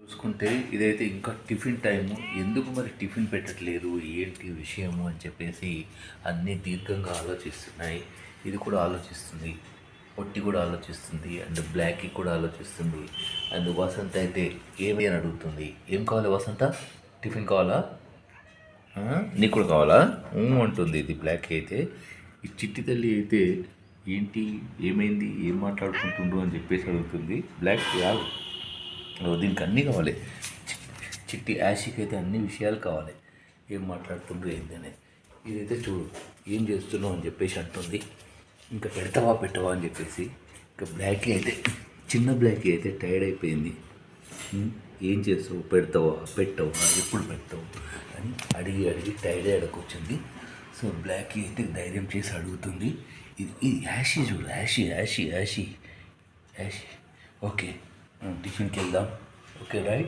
చూసుకుంటే ఇదైతే ఇంకా టిఫిన్ టైము. ఎందుకు మరి టిఫిన్ పెట్టట్లేదు? ఏంటి విషయము అని చెప్పేసి అన్నీ దీర్ఘంగా ఆలోచిస్తున్నాయి. ఇది కూడా ఆలోచిస్తుంది. పొట్టి కూడా ఆలోచిస్తుంది. అండ్ బ్లాక్కి కూడా ఆలోచిస్తుంది. అండ్ వసంత అయితే ఏమి అని అడుగుతుంది? ఏం కావాలి వసంత? టిఫిన్ కావాలా? నీకు కూడా కావాలా? ఊ అంటుంది ఇది బ్లాక్ అయితే. ఈ చిట్టి తల్లి అయితే ఏంటి? ఏమైంది? ఏం మాట్లాడుకుంటుండ్రు అని చెప్పేసి అడుగుతుంది. బ్లాక్ యావ్ దీనికి అన్నీ కావాలి. చిట్టి యాషికి అయితే అన్ని విషయాలు కావాలి. ఏం మాట్లాడుతుండ్రు ఏంది అనేది. ఇదైతే చూడు ఏం చేస్తున్నావు అని చెప్పేసి అంటుంది. ఇంకా పెడతావా పెట్టవా అని చెప్పేసి. ఇంకా బ్లాక్కి అయితే చిన్న బ్లాక్కి అయితే టైర్డ్ అయిపోయింది. ఏం చేస్తావు? పెడతావా? పెట్టవా? ఎప్పుడు పెట్టావు అని అడిగి అడిగి టైర్డ్ అడగొచ్చింది సో బ్లాక్ అయితే ధైర్యం చేసి అడుగుతుంది. ఇది ఇది యాషి చూడు యాషి యాషి యాషి. యాషి. ఓకే. టిఫిన్కి వెళ్దాం ఓకే బాయ్